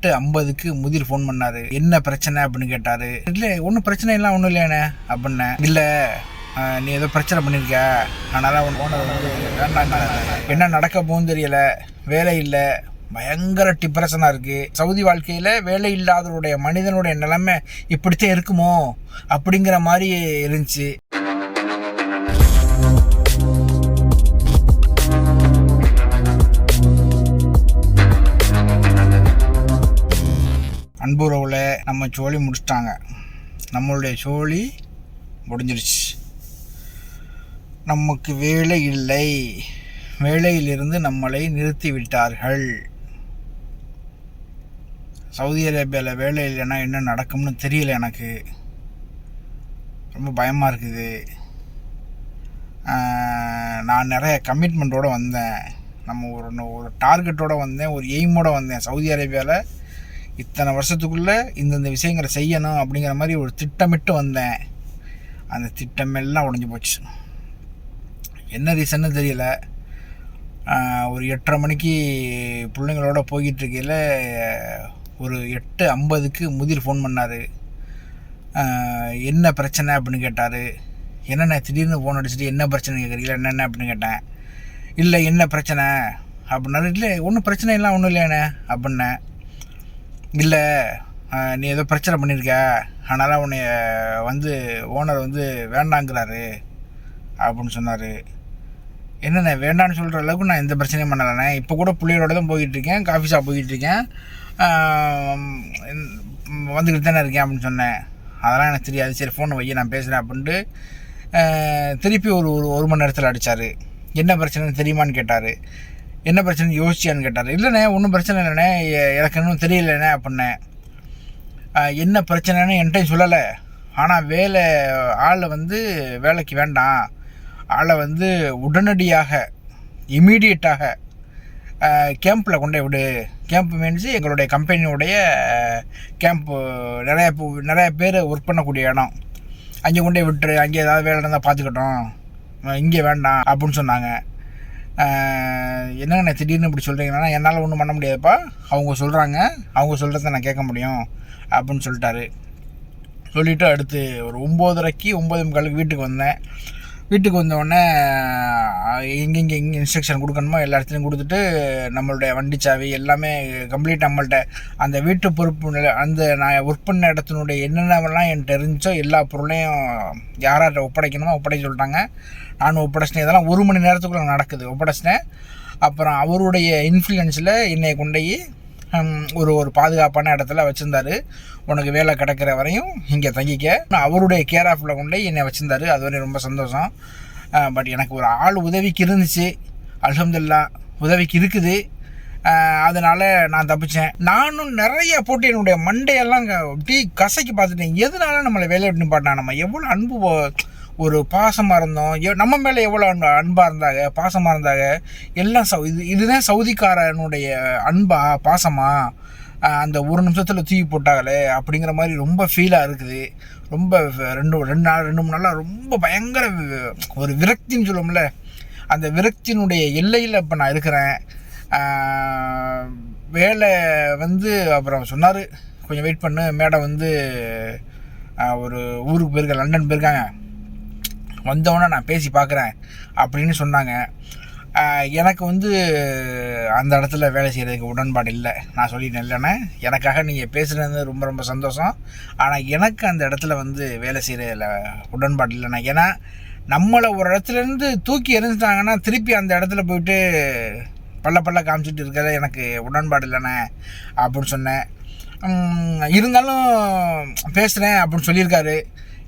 எட்டு ஐம்பதுக்கு முதிர் ஃபோன் பண்ணாரு. என்ன பிரச்சனை அப்படின்னு கேட்டாரு. இல்ல ஒன்றும் பிரச்சனை எல்லாம் ஒன்றும் இல்லையானே அப்படின்னேன் இல்லை நீ ஏதோ பிரச்சனை பண்ணியிருக்க அதனால உன் ஓனர் வந்து என்ன நடக்க போகும் தெரியல. வேலை இல்லை. பயங்கர டிப்ரெஷனாக இருக்குது சவுதி வாழ்க்கையில் வேலை இல்லாதவருடைய மனிதனுடைய நிலைமை இப்படித்தான் இருக்குமோ? அப்படிங்கிற மாதிரி இருந்துச்சு. அன்புறவில் நம்ம சோழி முடிச்சிட்டாங்க. நம்மளுடைய சோழி முடிஞ்சிருச்சு. நமக்கு வேலை இல்லை. வேலையிலிருந்து நம்மளை நிறுத்தி விட்டார்கள் சவுதி அரேபியாவில் வேலை இல்லைன்னா என்ன நடக்கும்னு தெரியல எனக்கு. ரொம்ப பயமாக இருக்குது. நான் நிறைய கமிட்மெண்ட்டோடு வந்தேன். நம்ம ஒரு ஒரு டார்கெட்டோடு வந்தேன். ஒரு எய்மோடு வந்தேன். சவுதி அரேபியாவில் இத்தனை வருஷத்துக்குள்ளே இந்தந்த விஷயங்களை செய்யணும் அப்படிங்கிற மாதிரி ஒரு திட்டமிட்டு வந்தேன். அந்த திட்டமெல்லாம் உடஞ்சி போச்சு. என்ன ரீசன்னு தெரியல. ஒரு எட்டரை மணிக்கு பிள்ளைங்களோட போய்கிட்டு இருக்கையில் ஒரு எட்டு ஐம்பதுக்கு முதிர் ஃபோன் பண்ணார். என்ன பிரச்சனை அப்படின்னு கேட்டார். என்னண்ணே திடீர்னு ஃபோன் அடிச்சுட்டு என்ன பிரச்சனை கேட்குறீங்களா? என்னென்ன அப்படின்னு கேட்டேன். இல்லை என்ன பிரச்சனை? அப்படின்னாரு. இல்லை ஒன்றும் பிரச்சனை எல்லாம் ஒன்றும் இல்லையாண்ணே அப்படின்னேன். இல்லை நீ ஏதோ பிரச்சனை பண்ணியிருக்க அதனால் உன்னை வந்து ஓனர் வந்து வேண்டாங்கிறாரு. அப்படின்னு சொன்னார். என்னண்ணே வேண்டான்னு சொல்கிற அளவுக்கு நான் எந்த பிரச்சனையும் பண்ணலைண்ணே. இப்போ கூட பிள்ளையோட தான் போய்கிட்டு இருக்கேன். காஃபி ஷாப் போய்கிட்டு இருக்கேன். வந்துக்கிட்டு தானே இருக்கேன் அப்படின்னு சொன்னேன். அதெல்லாம் எனக்கு தெரியாது. சரி ஃபோனை வைய நான் பேசுகிறேன் அப்படின்ட்டு திருப்பி ஒரு ஒரு ஒரு மணி நேரத்தில் அடித்தார் என்ன பிரச்சனைன்னு தெரியுமான்னு கேட்டார். என்ன பிரச்சனை யோசிச்சியான்னு கேட்டார். இல்லைண்ணே ஒன்றும் பிரச்சனை இல்லைண்ணே எனக்கு இன்னும் தெரியலண்ணே அப்படின்னேன் என்ன பிரச்சனைன்னு என்கிட்ட சொல்லலை. ஆனால் வேலை ஆளை வந்து வேலைக்கு வேண்டாம். ஆளை வந்து உடனடியாக இமீடியட்டாக கேம்பில் கொண்டே விடு. கேம்ப் மீன்ஸ் எங்களுடைய கம்பெனியுடைய கேம்ப்பு நிறைய பு- நிறைய பேர் ஒர்க் பண்ணக்கூடிய இடம். அங்கே கொண்டே விட்டுரு. அங்கே ஏதாவது வேலை இருந்தால் பார்த்துக்கிட்டோம். இங்கே வேண்டாம் அப்படின்னு சொன்னாங்க. என்னங்கண்ணே திடீர்னு இப்படி சொல்கிறீங்கன்னா என்னால் ஒன்றும் பண்ண முடியாதுப்பா. அவங்க சொல்கிறாங்க அவங்க சொல்கிறத நான் கேட்க முடியும் அப்படின்னு சொல்லிட்டாரு. சொல்லிவிட்டு அடுத்து ஒரு ஒம்போதரைக்கு ஒம்பது முக்காலுக்கு வீட்டுக்கு வந்தேன். வீட்டுக்கு வந்தோடனே எங்கெங்கே எங்கே இன்ஸ்ட்ரக்ஷன் கொடுக்கணுமோ எல்லா இடத்துலையும் கொடுத்துட்டு நம்மளுடைய வண்டி சாவி எல்லாமே கம்ப்ளீட் நம்மள்கிட்ட அந்த வீட்டு பொறுப்பு அந்த நான் ஒர்க் பண்ண இடத்தினுடைய என்னென்னலாம் என்கிட்ட இருந்துச்சோ எல்லா பொருளையும் யார்கிட்ட ஒப்படைக்கணுமோ ஒப்படைக்க சொல்லிட்டாங்க. நானும் ஒப்படைச்சினேன் இதெல்லாம் ஒரு மணி நேரத்துக்குள்ளே நடக்குது. ஒப்படைச்சினேன் அப்புறம் அவருடைய இன்ஃப்ளூயன்ஸில் என்னை கொண்டு போய் ஒரு ஒரு பாதுகாப்பான இடத்துல வச்சுருந்தாரு. உனக்கு வேலை கிடைக்கிற வரையும் இங்கே தங்கிக்க. நான் அவருடைய கேர் ஆஃபில் கொண்டு போய் என்னை வச்சுருந்தாரு. அது வரையும் ரொம்ப சந்தோஷம். பட் எனக்கு ஒரு ஆள் உதவிக்கு இருந்துச்சு. அலமதுல்லா உதவிக்கு இருக்குது. அதனால் நான் தப்பிச்சேன். நானும் நிறைய போட்டு என்னுடைய மண்டையெல்லாம் க- டீ பார்த்துட்டேன். எதனால நம்மளை வேலையை விட்டு நிப்பாட்டினா? நம்ம எவ்வளோ அன்பு ஒரு பாசமாக இருந்தோம் எவ்- நம்ம மேலே எவ்வளோ அன்பு அன்பாக இருந்தாங்க பாசமாக இருந்தாங்க எல்லாம் சவு இது இதுதான் சவுதிக்காரனுடைய அன்பா பாசமா? அந்த ஒரு நிமிஷத்தில் தூக்கி போட்டாங்களே அப்படிங்கிற மாதிரி ரொம்ப ஃபீலாக இருக்குது. ரொம்ப ரெண்டு ரெண்டு நாள் ரெண்டு மூணு நாளாக ரொம்ப பயங்கர வி- ஒரு விரக்தின்னு சொல்லுவோம்ல அந்த விரக்தியினுடைய எல்லையில் இப்போ நான் இருக்கிறேன். வேலை வந்து அப்புறம் சொன்னார். கொஞ்சம் வெயிட் பண்ணு. மேடம் வந்து ஒரு ஊருக்கு போயிருக்க லண்டன் போயிருக்காங்க. வந்தவொடனே நான் பேசி பார்க்குறேன் அப்படின்னு சொன்னாங்க. எனக்கு வந்து அந்த இடத்துல வேலை செய்கிறதுக்கு உடன்பாடு இல்லை. நான் சொல்லிட்டேன் இல்லைண்ணே. எனக்காக நீங்கள் பேசுகிறது ரொம்ப ரொம்ப சந்தோஷம். ஆனால் எனக்கு அந்த இடத்துல வந்து வேலை செய்கிறதுல உடன்பாடு இல்லைண்ணே. ஏன்னா நம்மளை ஒரு இடத்துலேருந்து தூக்கி எரிஞ்சிட்டாங்கன்னா திருப்பி அந்த இடத்துல போயிட்டு பல்ல பல்ல காமிச்சிட்டு இருக்கிறத எனக்கு உடன்பாடு இல்லைண்ணே அப்படின்னு சொன்னேன். இருந்தாலும் பேசுகிறேன் அப்படின்னு சொல்லியிருக்காரு.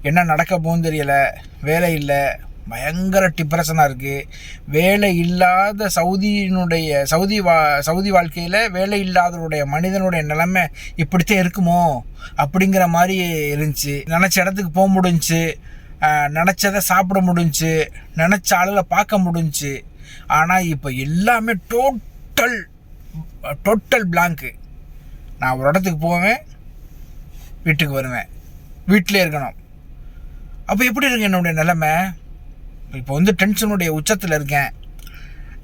என்ன நடக்க போகும் தெரியலை. வேலை இல்லை. பயங்கர டிப்ரெஷனாக இருக்குது வேலை இல்லாத சவுதியினுடைய சவுதி வா சவுதி வாழ்க்கையில் வேலை இல்லாதவருடைய மனிதனுடைய நிலைமை இப்படித்தான் இருக்குமோ? அப்படிங்கிற மாதிரி இருந்துச்சு. நினச்ச இடத்துக்கு போக முடிஞ்சு நினச்சதை சாப்பிட முடிஞ்சு நினச்ச ஆளுகளை பார்க்க முடிஞ்சு ஆனால் இப்போ எல்லாமே டோட்டல் டோட்டல் பிளாங்க்கு நான் ஒரு இடத்துக்கு போவேன் வீட்டுக்கு வருவேன். வீட்டிலே இருக்கணும். அப்போ எப்படி இருக்கு என்னுடைய நிலைமை? இப்போ வந்து டென்ஷனுடைய உச்சத்தில் இருக்கேன்.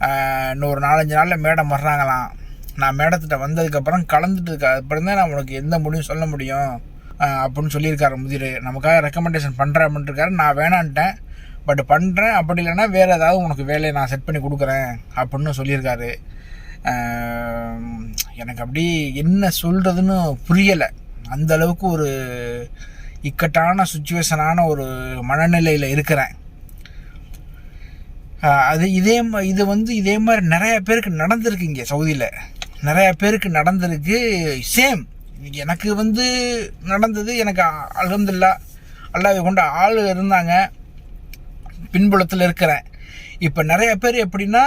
இன்னொரு இன்னும் ஒரு நாலஞ்சு நாளில் மேடம் வர்றாங்களாம். நான் மேடத்திட்ட வந்ததுக்கப்புறம் கலந்துட்டு அப்புறம் தான் நான் உனக்கு எந்த முடிவும் சொல்ல முடியும்? அப்படின்னு சொல்லியிருக்காரு முதிர். நமக்காக ரெக்கமெண்டேஷன் பண்ணுறேன் அப்படின்ட்டுருக்காரு நான் வேணான்ட்டேன். பட் பண்ணுறேன் அப்படி இல்லைன்னா வேறு ஏதாவது உனக்கு வேலையை நான் செட் பண்ணி கொடுக்குறேன் அப்படின்னு சொல்லியிருக்காரு. எனக்கு அப்படி என்ன சொல்கிறதுன்னு புரியலை. அந்த அளவுக்கு ஒரு இக்கட்டான சுச்சுவேஷனான ஒரு மனநிலையில் இருக்கிறேன். அது இதே இது வந்து இதே மாதிரி நிறைய பேருக்கு நடந்திருக்கு இங்கே சவுதியில். நிறைய பேருக்கு நடந்திருக்கு. சேம் எனக்கு வந்து நடந்தது எனக்கு அலமதுல்லா அல்லாஹ் கொண்ட ஆள் இருந்தாங்க. பின்புலத்தில் இருக்கிறேன். இப்போ நிறைய பேர் எப்படின்னா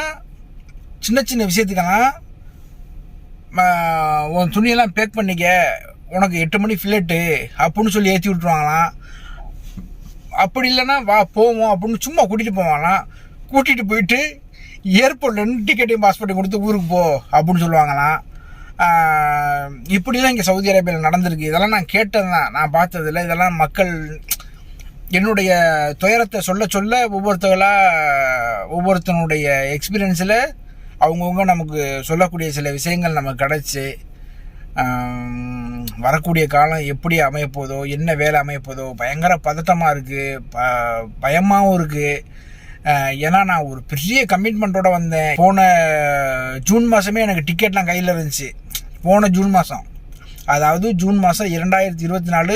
சின்ன சின்ன விஷயத்துக்கெல்லாம் உன் துணியெல்லாம் பேக் பண்ணிக்க உனக்கு எட்டு மணி ஃப்ளைட்டு அப்படின்னு சொல்லி ஏற்றி விட்ருவாங்களாம் அப்படி இல்லைன்னா வா போவோம் அப்படின்னு சும்மா கூட்டிகிட்டு போவாங்களாம். கூட்டிகிட்டு போயிட்டு ஏர்போர்ட்லேருந்து டிக்கெட்டையும் பாஸ்போர்ட்டையும் கொடுத்து ஊருக்கு போ அப்படின்னு சொல்லுவாங்களாம். இப்படி இப்படிலாம் இங்கே சவுதி அரேபியாவில் நடந்திருக்கு. இதெல்லாம் நான் கேட்டது தான் நான் பார்த்ததில்ல. இதெல்லாம் மக்கள் என்னுடைய துயரத்தை சொல்ல சொல்ல ஒவ்வொருத்தர்களாக ஒவ்வொருத்தனுடைய எக்ஸ்பீரியன்ஸில் அவங்கவுங்க நமக்கு சொல்லக்கூடிய சில விஷயங்கள் நமக்கு கிடச்சி. வரக்கூடிய காலம் எப்படி அமையப்போதோ என்ன வேலை அமையப்போதோ பயங்கர பதட்டமாக இருக்குது ப பயமாகவும் இருக்குது ஏன்னா நான் ஒரு பெரிய கமிட்மெண்ட்டோட வந்தேன். போன ஜூன் மாதமே எனக்கு டிக்கெட்லாம் கையில் இருந்துச்சு. போன ஜூன் மாதம் அதாவது ஜூன் மாதம் இரண்டாயிரத்தி இருபத்தி நாலு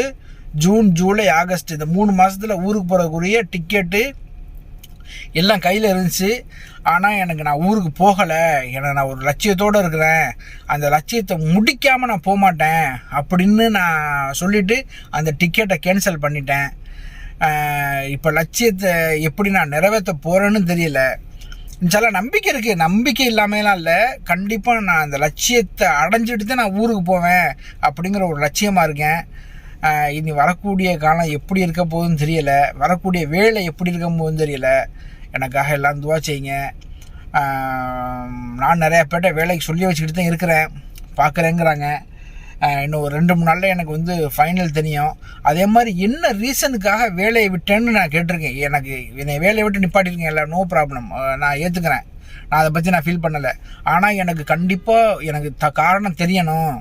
ஜூன் ஜூலை ஆகஸ்ட் இந்த மூணு மாதத்தில் ஊருக்கு போகிறக்குரிய டிக்கெட்டு எல்லாம் கையில் இருந்துச்சு. ஆனால் எனக்கு நான் ஊருக்கு போகலை. எனக்கு நான் ஒரு லட்சியத்தோடு இருக்கிறேன். அந்த லட்சியத்தை முடிக்காமல் நான் போக மாட்டேன் அப்படின்னு நான் சொல்லிவிட்டு அந்த டிக்கெட்டை கேன்சல் பண்ணிட்டேன். இப்போ லட்சியத்தை எப்படி நான் நிறைவேற்ற போகிறேன்னு தெரியல. சில நம்பிக்கை இருக்குது நம்பிக்கை இல்லாமலாம் இல்லை. கண்டிப்பாக நான் அந்த லட்சியத்தை அடைஞ்சிட்டு தான் நான் ஊருக்கு போவேன் அப்படிங்கிற ஒரு லட்சியமாக இருக்கேன். இனி வரக்கூடிய காலம் எப்படி இருக்க போகுதுன்னு தெரியலை. வரக்கூடிய வேலை எப்படி இருக்க போகுதுன்னு தெரியல. எனக்காக எல்லாம் துவா செய்யுங்க. நான் நிறையா பேர்ட்ட வேலைக்கு சொல்லி வச்சுக்கிட்டு தான் இருக்கிறேன். பார்க்குறேங்கிறாங்க. இன்னும் ஒரு ரெண்டு மூணு நாளில் எனக்கு வந்து ஃபைனல் தெரியும். அதே மாதிரி என்ன ரீசனுக்காக வேலையை விட்டேன்னு நான் கேட்டிருக்கேன். எனக்கு என்னை வேலையை விட்டு நிப்பாட்டிருக்கேன் இல்லை நோ ப்ராப்ளம் நான் ஏற்றுக்கிறேன் நான் அதை பற்றி நான் ஃபீல் பண்ணலை. ஆனால் எனக்கு கண்டிப்பாக எனக்கு த காரணம் தெரியணும்.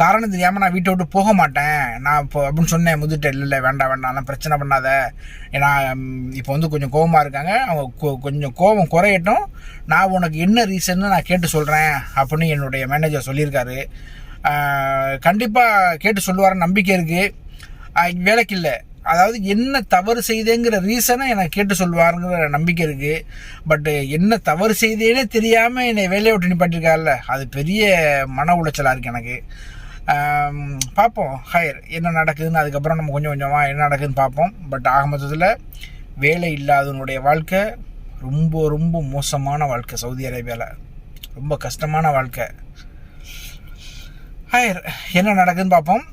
காரணம் தெரியாமல் நான் வீட்டை விட்டு போக மாட்டேன். நான் இப்போ அப்படின்னு சொன்னேன் முதுட்ட இல்லை இல்லை வேண்டாம் வேண்டாம் பிரச்சனை பண்ணாத. ஏன்னா இப்போ வந்து கொஞ்சம் கோவமாக இருக்காங்க. அவங்க கொஞ்சம் கோபம் குறையட்டும். நான் உனக்கு என்ன ரீசன்னு நான் கேட்டு சொல்கிறேன் அப்படின்னு என்னுடைய மேனேஜர் சொல்லியிருக்காரு. கண்டிப்பாக கேட்டு சொல்லுவார நம்பிக்கை இருக்குது வேலைக்கு இல்லை. அதாவது என்ன தவறு செய்தேங்கிற ரீசனை எனக்கு கேட்டு சொல்லுவாருங்கிற நம்பிக்கை இருக்குது பட்டு என்ன தவறு செய்தேனே தெரியாமல் என்னை வேலையை விட்டு நிப்பாட்டிருக்காருல்ல அது பெரிய மன உளைச்சலாக இருக்குது எனக்கு. பார்ப்போம். ஹையர் என்ன நடக்குதுன்னு அதுக்கப்புறம் நம்ம கொஞ்சம் கொஞ்சமாக என்ன நடக்குதுன்னு பார்ப்போம். பட் ஆக மொத்தத்தில் வேலை இல்லாதவனுடைய வாழ்க்கை ரொம்ப ரொம்ப மோசமான வாழ்க்கை சவுதி அரேபியாவில் ரொம்ப கஷ்டமான வாழ்க்கை. ஹையர் என்ன நடக்குதுன்னு பார்ப்போம்.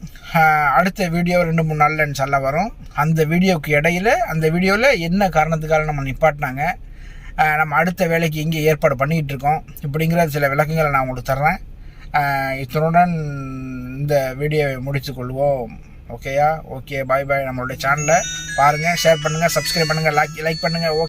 அடுத்த வீடியோ ரெண்டு மூணு நாளில் இன்ஷால்லா வரும். அந்த வீடியோவுக்கு இடையில அந்த வீடியோவில் என்ன காரணத்துக்காக நம்ம நிப்பாட்டினாங்க நம்ம அடுத்த வேலைக்கு எங்கே ஏற்பாடு பண்ணிக்கிட்டு இருக்கோம் இப்படிங்கிற சில விளக்கங்களை நான் உங்களுக்கு தர்றேன். இத்துடன் இந்த வீடியோவை முடித்துக்கொள்வோம். ஓகேயா ஓகே பாய் பாய் நம்மளுடைய சேனலை பாருங்கள் ஷேர் பண்ணுங்கள் சப்ஸ்கிரைப் பண்ணுங்கள் லைக் லைக் பண்ணுங்கள் ஓகே